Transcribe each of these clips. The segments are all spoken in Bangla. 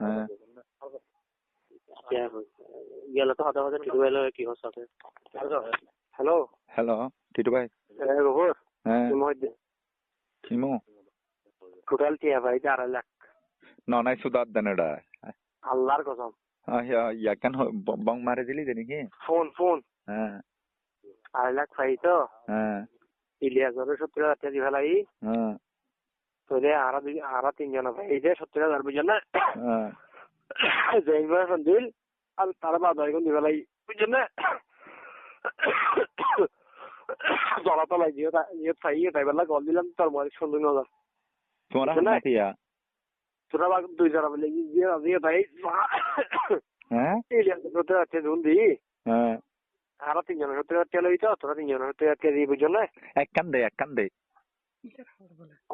হ্যাঁ। গেলে তো হাতে হাতে ঠিক হয়ে। কি হচ্ছে সাথে হ্যালো হ্যালো টিটু ভাই হ্যাঁ কিমো? টোটাল টিয়া ভাই আড়াই লাখ। ননাই সুদাত দেনডা আল্লাহর কসম। ইয়াকান বং মারে দিলি দেনি কি ফোন ফোন। হ্যাঁ। আড়াই লাখ পাই তো। হ্যাঁ। ইলিয়াসের সত্তর হাজার টাকা দিবে হ্যাঁ। তোরে আরা দুই আরা তিনজন ভাই। এই যে সত্তর হাজার বুঝছেন না জৈন ভাই সন্দিল আর তারা বাদ এখন দিবে লাগি বুঝছেন না জলা জিও জিও থাই তাই বেলা কল দিলাম তোর সুন্দর নজর তোমারা হাতিয়া? তোরা দুই জরা বলে জিও তাই। হ্যাঁ। ইলিয়াসের সত্তর হাজার টাকা দি। হ্যাঁ। আরা তিনজন সত্তর হাজার টাকা লই তো তোরা তিনজন বুঝছেন না একখান দে একখান দে ও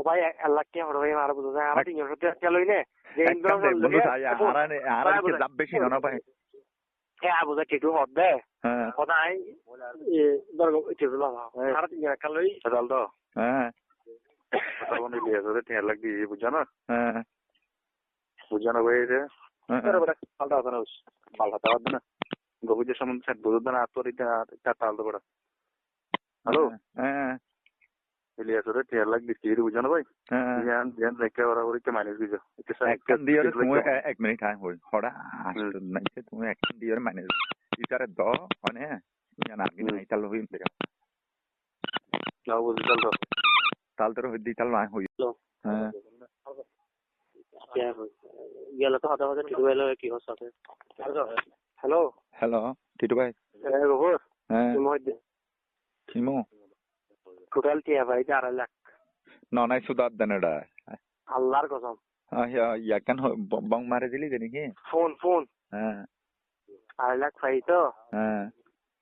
ভাই এক লাখ টাকা হড় ভাই আর বুঝো না আরা তিনজন সত্তর হাজার টাকা লই নে। যে একখান বন্ধু চাই আরানে আরানে জাব বেশি না পাই হ্যাঁ বুঝা টিটু হদ দে। হ্যাঁ। দরগ তিন হ্যাঁ। তখন ইলিয়াসের তিন লাখ দিয়ে বুঝছ বুঝছ ভাই রে পাল্টা না না। সম্বন্ধে না এটা তাল হ্যালো? হ্যাঁ। ইলিয়াসের তিন লাখ দিয়ে বুঝছ না ভাই হ্যাঁ জ্ঞান জ্ঞান রেখে ওরা ওর কে মাইনাস দিছো একখান দিয়ে তুমি এক মিনিট টাইম হই হড়া আসতো নাই সে তুমি একখান দিয়ে মানে ইতারে দ মানে জানা কি নাই তাল হই দেখা না বুঝছ তো তাল তোর হই তাল নাই হই হ্যাঁ গেলে তো হাতে হাতে ঠিক হয়ে কি হচ্ছে হ্যালো হ্যালো টিটু ভাই হ্যাঁ মধ্যে কিমো টোটাল টিয়া ভাই আড়াই লাখ। ননাই সুদাত দেনডা আল্লাহর কসম। ইয়াকান বং মারে দিলি দেনি কি ফোন ফোন। হ্যাঁ। আড়াই লাখ পাই তো? হ্যাঁ।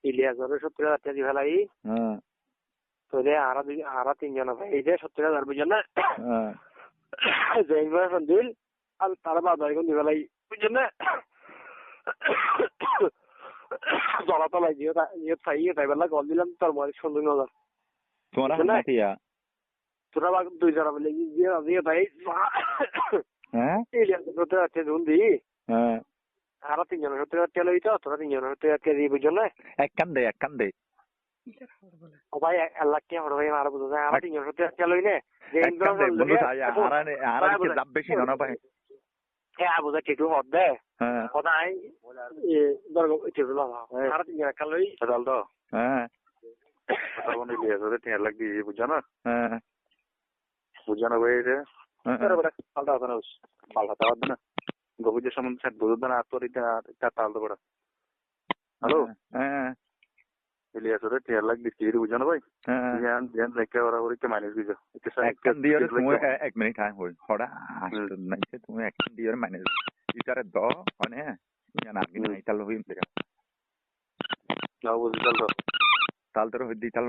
ইলিয়াসের সত্তর হাজার টাকা দিবে লাগি। হ্যাঁ। তোরে আরা দুই আরা তিনজন ভাই এই যে সত্তর হাজার বুঝছেন না জৈন ভাই সন্দিল আর তারা বাদ এখন দিবে লাগি। বুঝছেন না জিও জিও থাই তাই বেলা কল দিলাম তোর মনে সুন্দর নজর বুঝছেন না? হাতিয়া তোরা বাক দুই জরা বলে জিও জিও তাই হ্যাঁ ইলিয়াসের সত্তর হাজার দি হ্যাঁ। আরা তিনজন হাজার টাকা লই তো তোরা তিনজন সত্তর হাজার টাকা দিই বুঝছেন না একখান দে একখান দে ও ভাই এক লাখ টাকা ভাই আর বুঝো না? আরা তিনজন সত্তর হাজার লই নে যে দে বন্ধু চাই আরানে আরানে জাব বেশি না পাই হ্যাঁ বুঝা টিটু হদ দে। হ্যাঁ। সদাই দরগ টিটু লাগা আর তিন টাকা লই। তো হ্যাঁ। তখন ইলিয়াসের তিন লাখ দিয়ে বুঝছ না হ্যাঁ। বুঝছ না ভাই রে হ্যাঁ পাল্টা আছে না পাল্টা তাওয়ার না। গভীর সম্বন্ধে সেট বুঝো না আত্মর এটা তাল তো বড় হ্যালো? হ্যাঁ ইলিয়াসের তিন লাখ দিয়ে বুঝছ না ভাই। হ্যাঁ। জ্ঞান জ্ঞান রেখে ওরা ওর কে মাইনাস দিছো একখান দিয়ে তুমি এক মিনিট টাইম আসতো নাই তুমি একখান দিয়ে মানে ইতারে দ মানে জানা কি নাই তাল